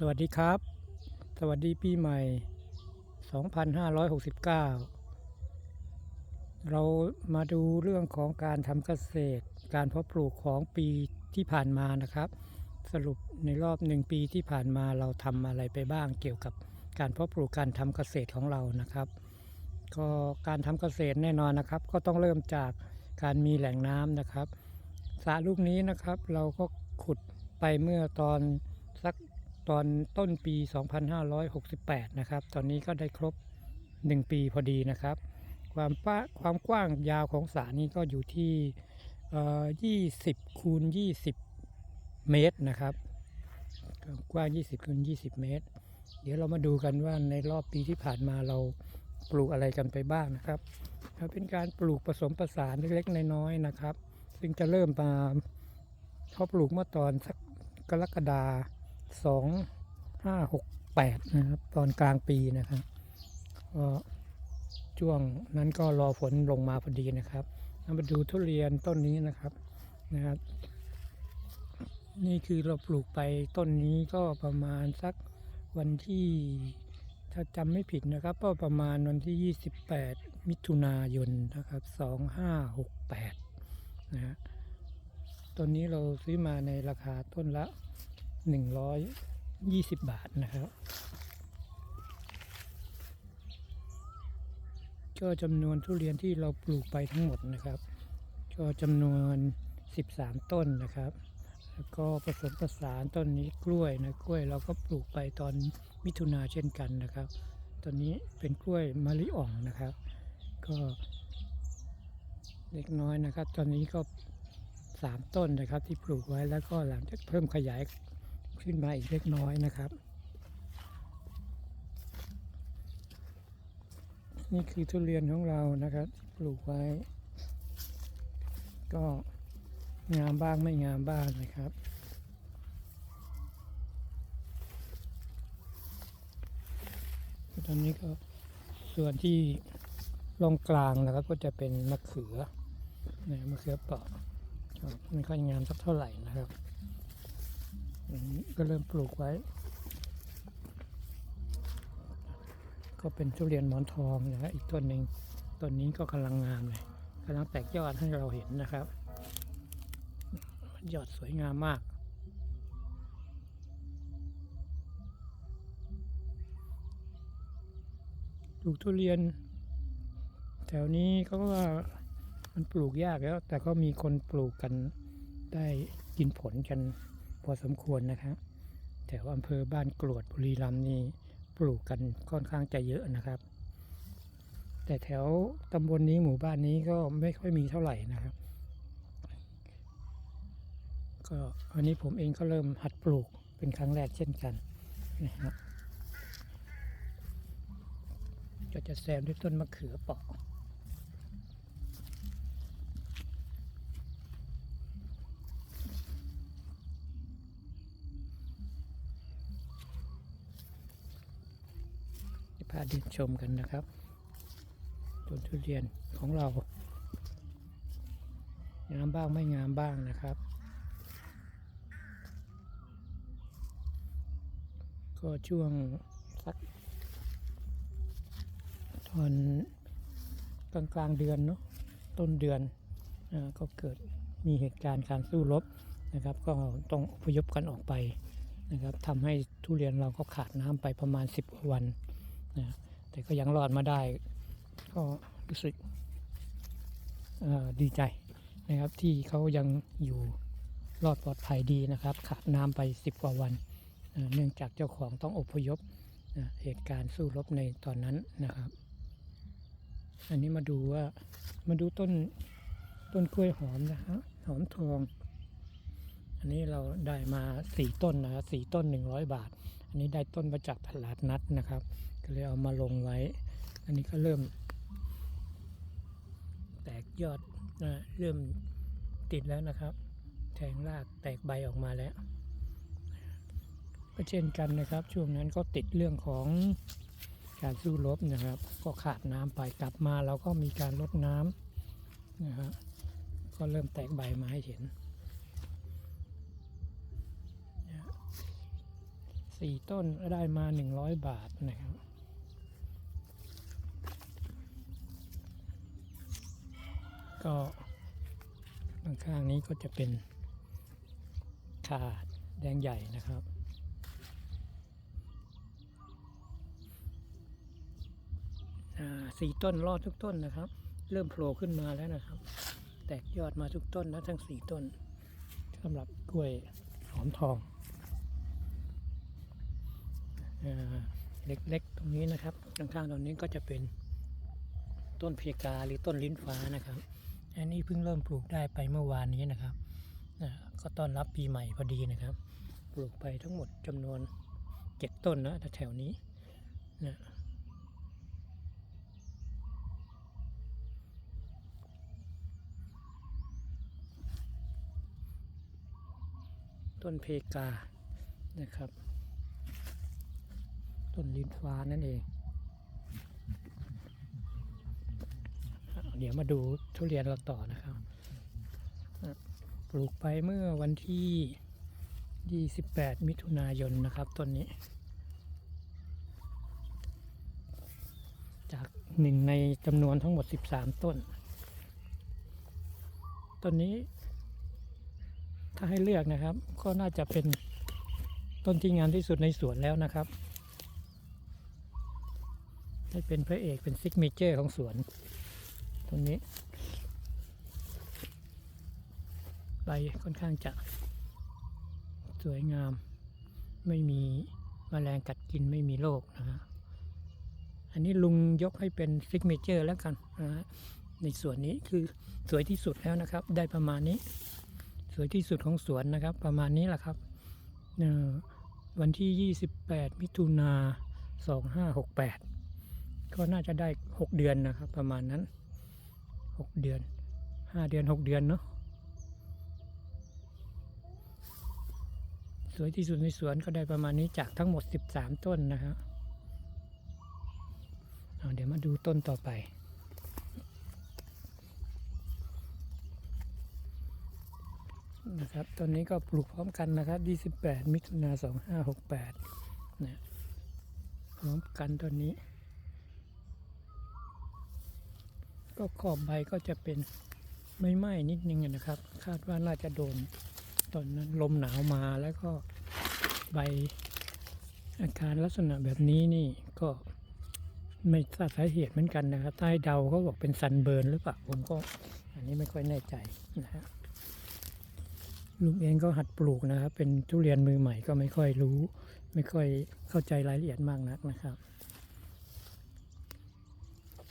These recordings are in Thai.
สวัสดีครับ สวัสดีปีใหม่ 2569 เรามาดูเรื่องของการทำเกษตร การเพาะปลูกของปีที่ผ่านมานะครับ สรุปในรอบหนึ่งปีที่ผ่านมาเราทำอะไรไปบ้างเกี่ยวกับการเพาะปลูกการทำเกษตรของเรานะครับ ก็การทำเกษตรแน่นอนนะครับ ก็ต้องเริ่มจากการมีแหล่งน้ำนะครับสระลูกนี้นะครับ เราก็ขุดไปเมื่อตอนสัก ตอนต้นปี 2568 นะครับ ตอนนี้ก็ได้ครบ 1 ปีพอดีนะครับ ความป้าความกว้างยาวของสระนี้ก็อยู่ที่เอ่อ20 คูณ 20 เมตรนะครับความกว้าง 20 คูณ 20 เมตร เดี๋ยวเรามาดูกันว่าในรอบปีที่ผ่านมาเราปลูกอะไรกันไปบ้างนะครับ เป็นการปลูกผสมผสานเล็กๆน้อยๆนะครับ ซึ่งจะเริ่มมาเขาปลูกเมื่อตอนสักกรกฎา สองห้าหกแปดนะครับ ตอนกลางปีนะครับก็ช่วงนั้นก็รอฝนลงมาพอดีนะครับมาดูทุเรียนต้นนี้นะครับนะครับ นี่คือเราปลูกไปต้นนี้ก็ประมาณสักวันที่ถ้าจำไม่ผิดนะครับ ก็ประมาณวันที่ 28 มิถุนายนนะครับ 2568นะฮะต้นนี้เราซื้อมาในราคาต้นละ 120บบาทนะครับ ก็จำนวนทุเรียนที่เราปลูกไปทั้งหมดนะครับ ก็จำนวน13ต้นนะครับ แล้วก็ผสมผสานต้นนี้กล้วยนะกล้วยเราก็ปลูกไปตอนมิถุนาเช่นกันนะครับตอนนี้เป็นกล้วยมะลิอ่องนะครับ ก็เล็กน้อยนะครับ ตอนนี้ก็สามต้นนะครับที่ปลูกไว้แล้วก็หลังจากเพิ่มขยาย ขึ้นมาอีกเล็กน้อยนะครับ นี่คือทุเรียนของเรานะครับปลูกไว้ ก็งามบ้างไม่งามบ้างนะครับตอนนี้ก็ส่วนที่ลงกลางนะครับก็จะเป็นมะเขือนะมะเขือเปราะไม่ค่อยงามสักเท่าไหร่นะครับ อันนี้ก็เริ่มปลูกไว้ ก็เป็นทุเรียนหมอนทองนะครับอีกต้นหนึ่งต้นนี้ก็กำลังงามเลยกำลังแตกยอดให้เราเห็นนะครับ ยอดสวยงามมาก ปลูกทุเรียน แถวนี้เขาก็ว่ามันปลูกยากแล้ว แต่ก็มีคนปลูกกันได้กินผลกัน พอสมควรนะครับแถวอำเภอบ้านกรวดบุรีรัมย์นี่ปลูกกันค่อนข้างจะเยอะนะครับ แต่แถวตำบลนี้หมู่บ้านนี้ก็ไม่ค่อยมีเท่าไหร่นะครับ ก็อันนี้ผมเองก็เริ่มหัดปลูกเป็นครั้งแรกเช่นกันนะครับก็จะแซมด้วยต้นมะเขือเปาะาเดินชมกันนะครับต้นทุเรียนของเรา งามบ้างไม่งามบ้างนะครับ ก็ช่วงสักตอนกลางกลางเดือนเนาะต้นเดือนอก็เกิดมีเหตุการณ์การสู้รบนะครับ ก็ต้องอพยพกันออกไปนะครับทำให้ทุเรียนเราก็ขาดน้ำไปประมาณ 10กว่าวัน นะแต่ก็ยังรอดมาได้ ก็รู้สึกดีใจนะครับที่เขายังอยู่รอดปลอดภัยดีนะครับ ขาดน้ำไป 10 กว่าวันเเนื่องจากเจ้าของต้องอพยพนะเหตุการณ์สู้รบในตอนนั้นนะครับ อันนี้มาดูว่ามาดูต้นต้นกล้วยหอมนะฮะหอมทอง อันนี้เราได้มาสี่ต้นนะครับสี่ต้นหนึ่งร้อยบาท อันนี้ได้ต้นมาจากตลาดนัดนะครับ ก็เลยเอามาลงไว้ อันนี้ก็เริ่ม แตกยอดนะเริ่มติดแล้วนะครับ แทงรากแตกใบออกมาแล้ว ก็เช่นกันนะครับ ช่วงนั้นก็ติดเรื่องของการสู้รบนะครับ ก็ขาดน้ำไปกลับมาเราก็มีการลดน้ำนะครับก็เริ่มแตกใบมาให้เห็นสี่ต้นได้มาหนึ่งร้อยบาทนะครับ ก็ข้างๆนี้ก็จะเป็นขาดแดงใหญ่นะครับ สี่ต้นรอดทุกต้นนะครับ เริ่มโผล่ขึ้นมาแล้วนะครับ แตกยอดมาทุกต้นนะทั้งสี่ต้นสำหรับกล้วยหอมทองอเล็กๆตรงนี้นะครับข้างๆตรงนี้ก็จะเป็นต้นเพกาหรือต้นลิ้นฟ้านะครับ อันนี้เพิ่งเริ่มปลูกได้ไปเมื่อวานนี้นะครับก็ต้อนรับปีใหม่พอดีนะครับ ปลูกไปทั้งหมดจำนวนเจ็ดต้นนะแถวนี้นะต้นเพกานะครับ ต้นลิ้นฟ้านั่นเอง เดี๋ยวมาดูทุเรียนเราต่อนะครับ ปลูกไปเมื่อวันที่ 28 มิถุนายนนะครับต้นนี้ จากหนึ่งในจำนวนทั้งหมด 13 ต้น ต้นนี้ ถ้าให้เลือกนะครับ ก็น่าจะเป็นต้นที่งามที่สุดในสวนแล้วนะครับให้เป็นพระเอกเป็นซิกเมเจอร์ของสวน ตรงนี้ใบค่อนข้างจะสวยงาม ไม่มีแมลงกัดกินไม่มีโรคนะฮะอันนี้ลุงยกให้เป็นซิกเมเจอร์แล้วกันนะฮะในส่วนนี้คือสวยที่สุดแล้วนะครับ ได้ประมาณนี้ สวยที่สุดของสวนนะครับ ประมาณนี้แหละครับวันที่ 28 มิถุนา2568 ก็น่าจะได้ 6 เดือนนะครับ ประมาณนั้น 6เดือน5เดือน6เดือนเนาะสวยที่สุดในสวนก็ได้ประมาณนี้จากทั้งหมด 13 ต้นนะครับเอาเดี๋ยวมาดูต้นต่อไป นะครับ ต้นนี้ก็ปลูกพร้อมกันนะครับ 28 มิถุนา2568นะพร้อมกันต้นนี้ ก็ขอบใบก็จะเป็นไม่ไหม้นิดนึงนะครับ คาดว่าน่าจะโดนตอนนั้นลมหนาวมาแล้วก็ใบอาการลักษณะแบบนี้นี่ก็ไม่ทราบสาเหตุเหมือนกันนะครับ ใต้เดาเขาบอกเป็นซันเบิร์นหรือเปล่าผมก็อันนี้ไม่ค่อยแน่ใจนะฮะลุงเองก็หัดปลูกนะครับ เป็นทุเรียนมือใหม่ก็ไม่ค่อยรู้ ไม่ค่อยเข้าใจรายละเอียดมากนักนะครับ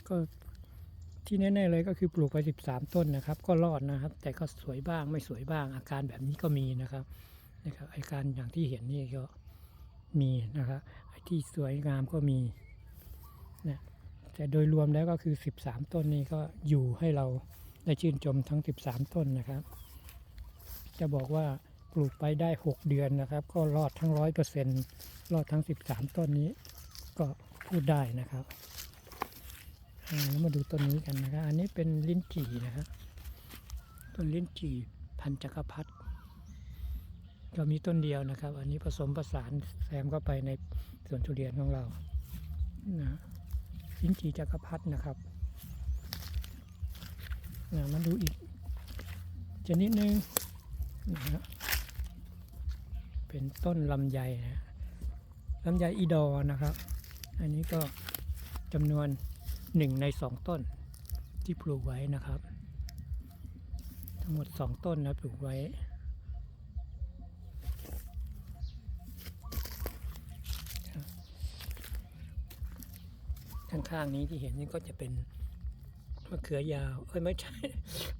ก็ ที่แน่ๆเลยก็คือปลูกไป 13 ต้นนะครับ ก็รอดนะครับ แต่ก็สวยบ้างไม่สวยบ้าง อาการแบบนี้ก็มีนะครับนะครับอาการอย่างที่เห็นนี่ก็มีนะครับไอ้ที่สวยงามก็มีนะแต่โดยรวมแล้วก็คือ 13 ต้นนี้ก็อยู่ให้เราได้ชื่นชมทั้ง 13 ต้นนะครับ จะบอกว่าปลูกไปได้ 6 เดือนนะครับ ก็รอดทั้งร้อยเปอร์เซ็นต์รอดทั้ง 13 ต้นนี้ก็พูดได้นะครับ แล้วมาดูต้นนี้กันนะครับ อันนี้เป็นลิ้นจี่นะครับต้นลิ้นจี่พันจักรพรรดิเรามีต้นเดียวนะครับ อันนี้ผสมผสานแซมเข้าไปในสวนทุเรียนของเรานะลิ้นจี่จักรพรรดินะครับนะมาดูอีกชนิดนึงนะฮะเป็นต้นลำไยนะลำไยอีดอ์นะครับ อันนี้ก็จำนวน หนึ่งในสองต้นที่ปลูกไว้นะครับ ทั้งหมดสองต้นนะปลูกไว้ ข้างๆนี้ที่เห็นนี่ก็จะเป็นมะเขือยาวเอ้ยไม่ใช่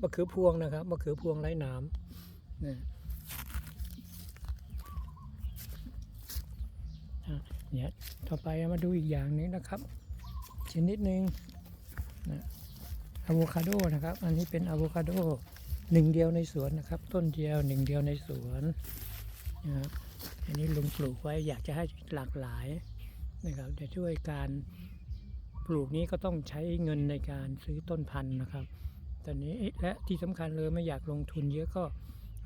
มะเขือพวงนะครับมะเขือพวงไร้น้ำนะอ่เนี่ยต่อไปมาดูอีกอย่างหนึงนะครับ ชนิดหนึ่งนะอะโวคาโดนะครับ อันนี้เป็นอะโวคาโดหนึ่งเดียวในสวนนะครับ ต้นเดียวหนึ่งเดียวในสวนนะครับอันนี้ลุงปลูกไว้อยากจะให้หลากหลายนะครับจะช่วยการปลูกนี้ก็ต้องใช้เงินในการซื้อต้นพันธุ์นะครับตอนนี้และที่สำคัญเลยไม่อยากลงทุนเยอะก็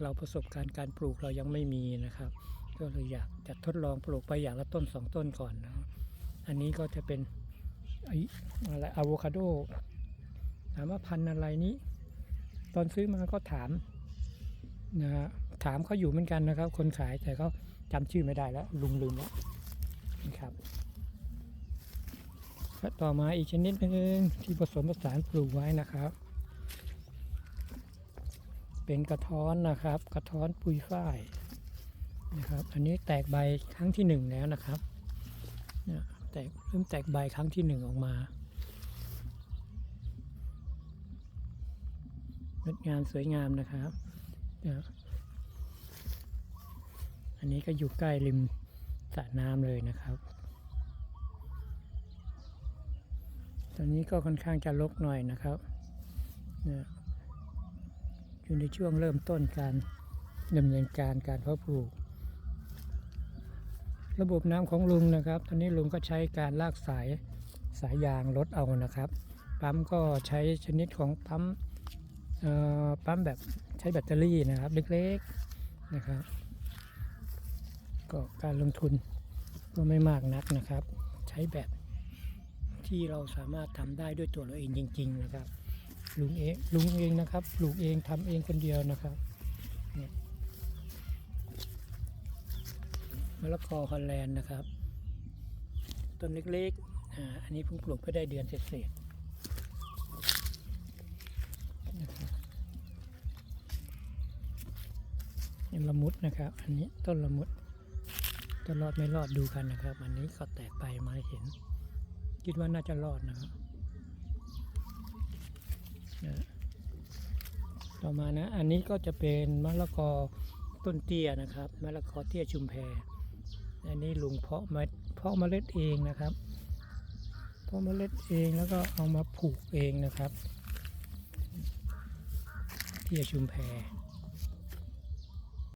เราประสบการณ์การปลูกเรายังไม่มีนะครับ ก็เลยอยากจะทดลองปลูกไปอย่างละต้นสองต้นก่อนนะครับอันนี้ก็จะเป็น อะไรอะโวคาโดถามว่าพันธุ์อะไรนี้ ตอนซื้อมาก็ถามนะฮะถามเขาอยู่เหมือนกันนะครับ คนขายแต่เขาจำชื่อไม่ได้แล้วลุงลืมแล้วนะครับต่อมาอีกชนิดหนึ่งที่ผสมผสานปลูกไว้นะครับ เป็นกระท้อนนะครับ กระท้อนปุยฝ้ายนะครับ อันนี้แตกใบครั้งที่หนึ่งแล้วนะครับเนี่ย แตกเริ่มแตกใบครั้งที่หนึ่งออกมางดงามสวยงามนะครับอันนี้ก็อยู่ใกล้ริมสระน้ำเลยนะครับ ตอนนี้ก็ค่อนข้างจะรกหน่อยนะครับอยู่ในช่วงเริ่มต้นการดำเนินการการเพาะปลูก ระบบน้ำของลุงนะครับ ตอนนี้ลุงก็ใช้การลากสายสายยางรถเอานะครับ ปั๊มก็ใช้ชนิดของปั๊มปั๊มแบบใช้แบตเตอรี่นะครับเล็กๆนะครับ ก็การลงทุนก็ไม่มากนักนะครับ ใช้แบบที่เราสามารถทำได้ด้วยตัวเราเองจริง ๆ นะครับลุงเองลุงเองนะครับปลูกเองทำเองคนเดียวนะครับ มะละกอฮอลแลนด์นะครับ ต้นเล็กๆอ่าอันนี้เพิ่งปลูกไปได้เดือนเศษนี่ละมุดนะครับ อันนี้ต้นละมุดจะรอดไม่รอดดูกันนะครับ อันนี้ก็แตกไปมาเห็น คิดว่าน่าจะรอดนะครับต่อมานะ อันนี้ก็จะเป็นมะละกอต้นเตี้ยนะครับ มะละกอเตี้ยชุมแพ อันนี้ลุงเพาะเม็ดเพาะเมล็ดเองนะครับ เพาะเมล็ดเองแล้วก็เอามาผูกเองนะครับเตี้ยชุมแพ